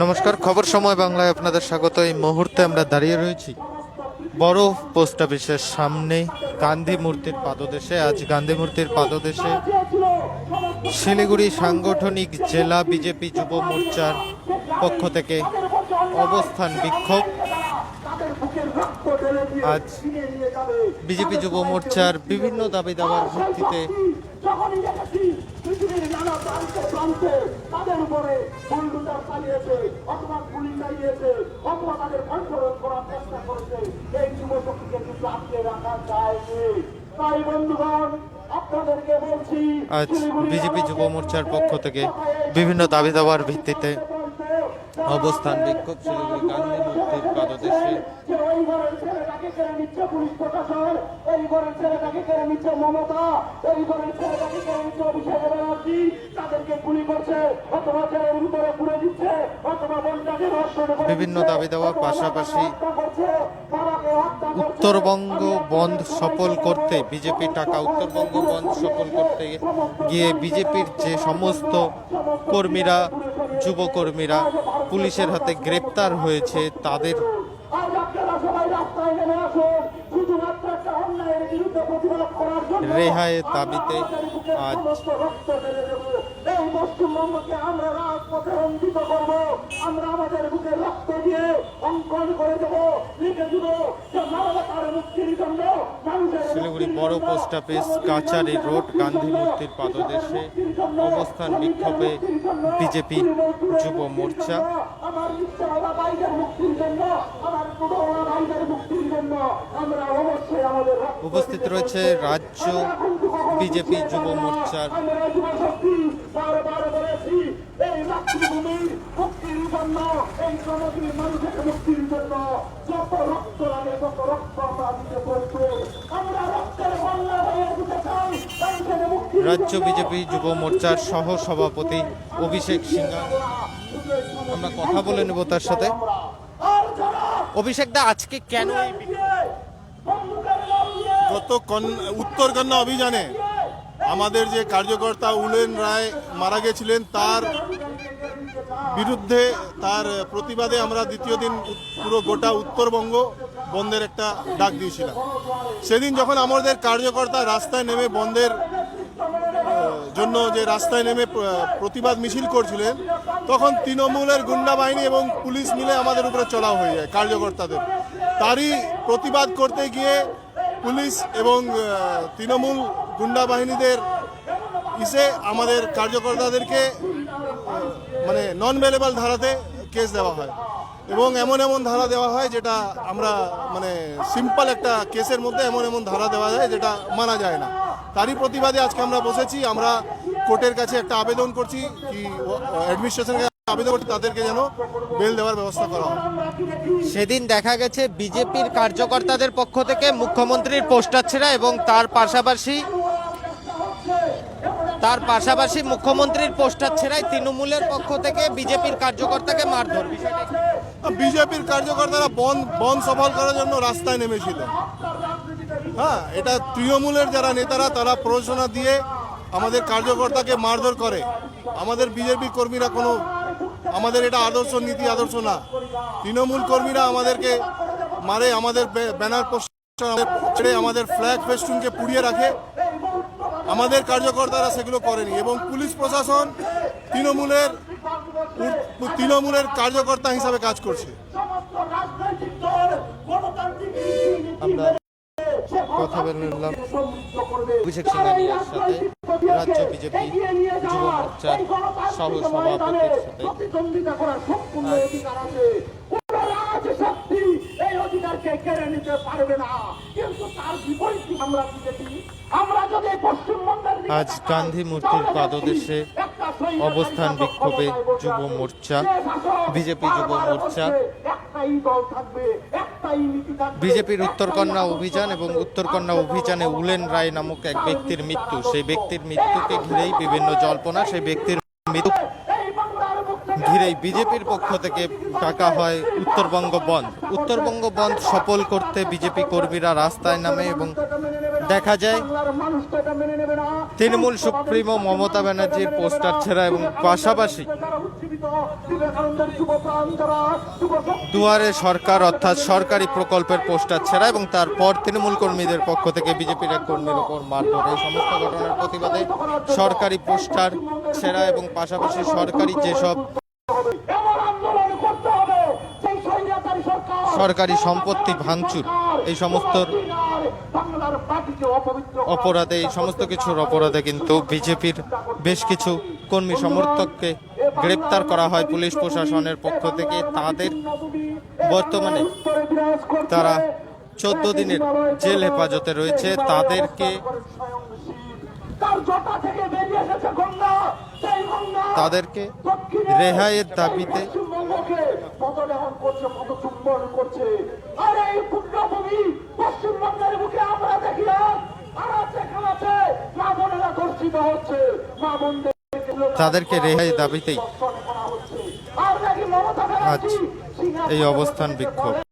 নমস্কার, খবর সময় বাংলায় আপনাদের স্বাগত। এই মুহূর্তে আমরা দাঁড়িয়ে রয়েছি বড় পোস্ট অফিসের সামনে, গান্ধী মূর্তির পাদদেশে। আজ গান্ধী মূর্তির পাদদেশে শিলিগুড়ি সাংগঠনিক জেলা বিজেপি যুব মোর্চার পক্ষ থেকে অবস্থান বিক্ষোভ। আজ বিজেপি যুব মোর্চার বিভিন্ন দাবি দাবার ভিত্তিতে যখনই দেখেছি পৃথিবীর নানা প্রান্তে প্রান্তে তাদের উপরে বুলডুজার চালিয়েছে অথবা গুলি চালিয়েছে অথবা তাদের কন্ট্রোল করার চেষ্টা করেছে। এই যুব শক্তিকে কিন্তু আটকে রাখা যায়নি। তাই বন্ধুগণ আজ বিজেপি যুব মোর্চার পক্ষ থেকে বিভিন্ন দাবি দাবার ভিত্তিতে অবস্থান বিক্ষোভ শিলিগুড়ি গান্ধী মূর্তির পাদদেশে। এই ঘরের ছেলেটাকে কেড়ে নিচ্ছে মমতা এই ঘরের ছেলেটাকে কেড়ে নিচ্ছে অভিষেক তাদেরকে গুলি করছে অথবা জেলের ভিতরে পুড়ে দিচ্ছে অথবা করে বিভিন্ন দাবি দেওয়া অথবা পাশাপাশি। উত্তরবঙ্গ বন্ধ সফল করতে বিজেপি টাকা উত্তরবঙ্গ বন্ধ সফল করতে গিয়ে বিজেপির যে সমস্ত কর্মীরা যুবকর্মীরা পুলিশের হাতে গ্রেপ্তার হয়েছে তাদের রেহাইয়ের দাবিতে সমস্ত রক্ত ঢেলে দেব। এই পশ্চিমবঙ্গকে আমরা রাজপথে রঞ্জিত করব আমরা আমাদের বুকে রক্ত দিয়ে অঙ্কন করে দেব লিখে দিব যে মানবতার মুক্তির জন্য শিলিগুড়ি বড় post office Kachari road Gandhi মূর্তির পাদদেশে অবস্থান বিক্ষোভে বিজেপি যুব মোর্চা। উপস্থিত রয়েছে রাজ্য বিজেপি যুব মোর্চার মানুষের মুক্তির জন্য যত রক্ত লাগে তত রক্ত আমরা দিতে রাজ্য বিজেপি যুব মোর্চার সহ সভাপতি অভিষেক সিংহা। আমরা কথা বলে নেব তার সাথে। অভিষেক দা আজকে কেন গত কন- উত্তরকন্যা অভিযানে আমাদের যে কার্যকর্তা উলেন রায় মারা গেছিলেন তার বিরুদ্ধে তার প্রতিবাদে আমরা দ্বিতীয় দিন পুরো গোটা উত্তরবঙ্গ বন্ধের একটা ডাক দিয়েছিলাম। সেদিন যখন আমাদের কার্যকর্তা রাস্তায় নেমে বন্ধের জন্য যে রাস্তায় নেমে প্রতিবাদ মিছিল করছিলেন, তখন তৃণমূলের গুন্ডা বাহিনী এবং পুলিশ মিলে আমাদের উপরে চড়াও হয়ে যায় কার্যকর্তাদের। তারই প্রতিবাদ করতে গিয়ে পুলিশ এবং তৃণমূল গুন্ডা বাহিনীদের ইসে আমাদের কার্যকর্তাদেরকে মানে নন ভেলেবল ধারাতে কেস দেওয়া হয়। এবং এমন এমন ধারা দেওয়া হয় যেটা আমরা মানে সিম্পল একটা কেসের মধ্যে এমন এমন ধারা দেওয়া যায় যেটা মানা যায় না তারই প্রতিবাদে আজকে আমরা বসেছি, আমরা কোর্টের কাছে একটা আবেদন করছি কি অ্যাডমিনিস্ট্রেশনের আবেদন করছি, তাদেরকে যেন বেল দেওয়ার ব্যবস্থা করা হয় সেদিন দেখা গেছে বিজেপির কার্যকর্তাদের পক্ষ থেকে মুখ্যমন্ত্রীর পোস্টার ছেড়া এবং তার পাশাপাশি তার পাশাপাশি মুখ্যমন্ত্রীর পোস্টার ছেড়াই তৃণমূলের পক্ষ থেকে বিজেপির কার্যকর্তাকে মারধর বিষয়টা? বিজেপির কার্যকর্তারা বন বন সফল করার জন্য রাস্তায় নেমেছিল। হ্যাঁ এটা তৃণমূলের যারা নেতারা, তারা প্ররোচনা দিয়ে আমাদের কার্যকর্তাকে মারধর করে। আমাদের বিজেপি কর্মীরা কোনো, আমাদের এটা আদর্শ নীতি, আদর্শ না। তৃণমূল কর্মীরা আমাদেরকে মারে, আমাদের ব্যানার পোস্টার আমাদের ফ্ল্যাগ ফেস্টুনকে পুড়িয়ে রাখে। আমাদের কার্যকর্তারা সেগুলো করেনি এবং পুলিশ প্রশাসন তৃণমূলের তৃণমূলের কার্যকর্তা হিসাবে কাজ করছে। সমস্ত রাজনৈতিক দল গণতান্ত্রিক রীতিনীতি আমরা কথা বলে নিলাম। অভিষেক সিংহানিয়ার সাথে রাজ্য বিজেপি যুব মোর্চার সহ সভাপতির সাথে প্রতিদ্বন্দ্বিতা করার সম্পূর্ণ অধিকার আছে। কোন রাজ শক্তি এই অধিকারকে কেড়ে নিতে পারবে না। কিন্তু তার বিপরীতে আমরা বিজেপি আমরা যদি পশ্চিমবঙ্গের আজ গান্ধী মূর্তির পাদদেশে অবস্থান বিক্ষোভে যুব মোর্চা, বিজেপি যুব মোর্চা, বিজেপির উত্তরকন্যা অভিযান এবং। উত্তরকন্যা অভিযানে উলেন রায় নামক এক ব্যক্তির মৃত্যু সেই ব্যক্তির মৃত্যুকে ঘিরেই বিভিন্ন জল্পনা সেই ব্যক্তির মৃত্যু ঘিরেই বিজেপির পক্ষ থেকে ডাকা হয় উত্তরবঙ্গ বন্ধ উত্তরবঙ্গ বন্ধ সফল করতে বিজেপি কর্মীরা রাস্তায় নামে এবং দেখা যায়। তৃণমূল সুপ্রিমো মমতা ব্যানার্জির পোস্টার ছেড়া এবং পাশাপাশি দুয়ারে সরকার অর্থাৎ সরকারি প্রকল্পের পোস্টার ছেড়া এবং তারপর তৃণমূল কর্মীদের পক্ষ থেকে বিজেপির এক কর্মীর ওপর মারধর। এই সমস্ত ঘটনার প্রতিবাদে সরকারি পোস্টার ছেড়া এবং পাশাপাশি সরকারি যেসব এমন আন্দোলন করতে হবে সেই স্বৈরাচারী সরকার সম্পত্তি ভাঙচুর, এই সমস্ত অপরাধে, এই সমস্ত কিছুর অপরাধে কিন্তু বিজেপির বেশ কিছু কর্মী সমর্থককে গ্রেপ্তার করা হয় পুলিশ প্রশাসনের পক্ষ থেকে। তাদের বর্তমানে তারা চোদ্দ দিনের জেল হেফাজতে রয়েছে। তাদেরকে তাদেরকে রেহাইয়ের দাবিতে পশ্চিমবঙ্গকে করছে। আর এই পুণ্যভূমি পশ্চিমবঙ্গের মুখে আমরা দেখি আনাচে খানাচে মা বোনেরা ধর্ষিত হচ্ছে। মা বোনদের তাদেরকে রেহাই দাবিতেই। আজ এই অবস্থান বিক্ষোভ।